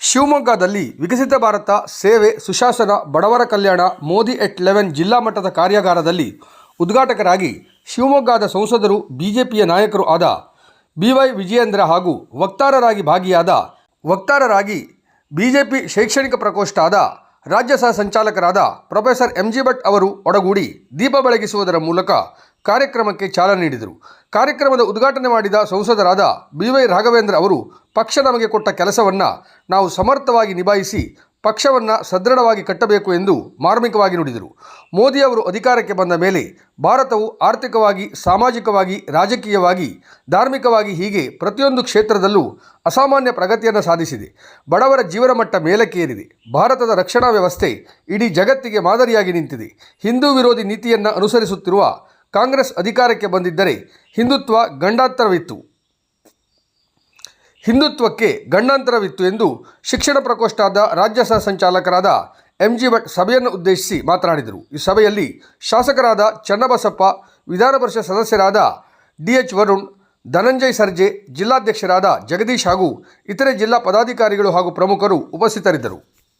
ಶಿವಮೊಗ್ಗದಲ್ಲಿ ವಿಕಸಿತ ಭಾರತ ಸೇವೆ, ಸುಶಾಸನ, ಬಡವರ ಕಲ್ಯಾಣ, ಮೋದಿ ಎಟ್ ಲೆವೆನ್ ಜಿಲ್ಲಾ ಮಟ್ಟದ ಕಾರ್ಯಾಗಾರದಲ್ಲಿ ಉದ್ಘಾಟಕರಾಗಿ ಶಿವಮೊಗ್ಗದ ಸಂಸದರು, ಬಿಜೆಪಿಯ ನಾಯಕರು ಆದ ಬಿ ವೈ ವಿಜಯೇಂದ್ರ ಹಾಗೂ ವಕ್ತಾರರಾಗಿ ಭಾಗಿಯಾದ, ವಕ್ತಾರರಾಗಿ ಬಿಜೆಪಿ ಶೈಕ್ಷಣಿಕ ಪ್ರಕೋಷ್ಠದ ರಾಜ್ಯ ಸಹ ಸಂಚಾಲಕರಾದ ಪ್ರೊಫೆಸರ್ ಎಂ ಜಿ ಭಟ್ ಅವರು ಒಡಗೂಡಿ ದೀಪ ಬೆಳಗಿಸುವುದರ ಮೂಲಕ ಕಾರ್ಯಕ್ರಮಕ್ಕೆ ಚಾಲನೆ ನೀಡಿದರು. ಕಾರ್ಯಕ್ರಮದ ಉದ್ಘಾಟನೆ ಮಾಡಿದ ಸಂಸದರಾದ ಬಿ ವೈ ರಾಘವೇಂದ್ರ ಅವರು, ಪಕ್ಷ ನಮಗೆ ಕೊಟ್ಟ ಕೆಲಸವನ್ನು ನಾವು ಸಮರ್ಥವಾಗಿ ನಿಭಾಯಿಸಿ ಪಕ್ಷವನ್ನು ಸದೃಢವಾಗಿ ಕಟ್ಟಬೇಕು ಎಂದು ಮಾರ್ಮಿಕವಾಗಿ ನುಡಿದರು. ಮೋದಿ ಅವರು ಅಧಿಕಾರಕ್ಕೆ ಬಂದ ಮೇಲೆ ಭಾರತವು ಆರ್ಥಿಕವಾಗಿ, ಸಾಮಾಜಿಕವಾಗಿ, ರಾಜಕೀಯವಾಗಿ, ಧಾರ್ಮಿಕವಾಗಿ ಹೀಗೆ ಪ್ರತಿಯೊಂದು ಕ್ಷೇತ್ರದಲ್ಲೂ ಅಸಾಮಾನ್ಯ ಪ್ರಗತಿಯನ್ನು ಸಾಧಿಸಿದೆ. ಬಡವರ ಜೀವನ ಮಟ್ಟ ಮೇಲಕ್ಕೇರಿದೆ. ಭಾರತದ ರಕ್ಷಣಾ ವ್ಯವಸ್ಥೆ ಇಡೀ ಜಗತ್ತಿಗೆ ಮಾದರಿಯಾಗಿ ನಿಂತಿದೆ. ಹಿಂದೂ ವಿರೋಧಿ ನೀತಿಯನ್ನು ಅನುಸರಿಸುತ್ತಿರುವ ಕಾಂಗ್ರೆಸ್ ಅಧಿಕಾರಕ್ಕೆ ಬಂದಿದ್ದರೆ ಹಿಂದುತ್ವ ಗಂಡಾಂತರವಿತ್ತು. ಹಿಂದುತ್ವಕ್ಕೆ ಗಂಡಾಂತರವಿತ್ತು ಎಂದು ಶಿಕ್ಷಣ ಪ್ರಕೋಷ್ಠದ ರಾಜ್ಯ ಸಹ ಸಂಚಾಲಕರಾದ ಎಂ ಜಿ ಭಟ್ ಸಭೆಯನ್ನು ಉದ್ದೇಶಿಸಿ ಮಾತನಾಡಿದರು. ಈ ಸಭೆಯಲ್ಲಿ ಶಾಸಕರಾದ ಚನ್ನಬಸಪ್ಪ ವಿಧಾನ ಪರಿಷತ್ ಸದಸ್ಯರಾದ ಡಿ ಎಚ್ ವರುಣ್, ಧನಂಜಯ್ ಸರ್ಜೆ, ಜಿಲ್ಲಾಧ್ಯಕ್ಷರಾದ ಜಗದೀಶ್ ಹಾಗೂ ಇತರೆ ಜಿಲ್ಲಾ ಪದಾಧಿಕಾರಿಗಳು ಹಾಗೂ ಪ್ರಮುಖರು ಉಪಸ್ಥಿತರಿದ್ದರು.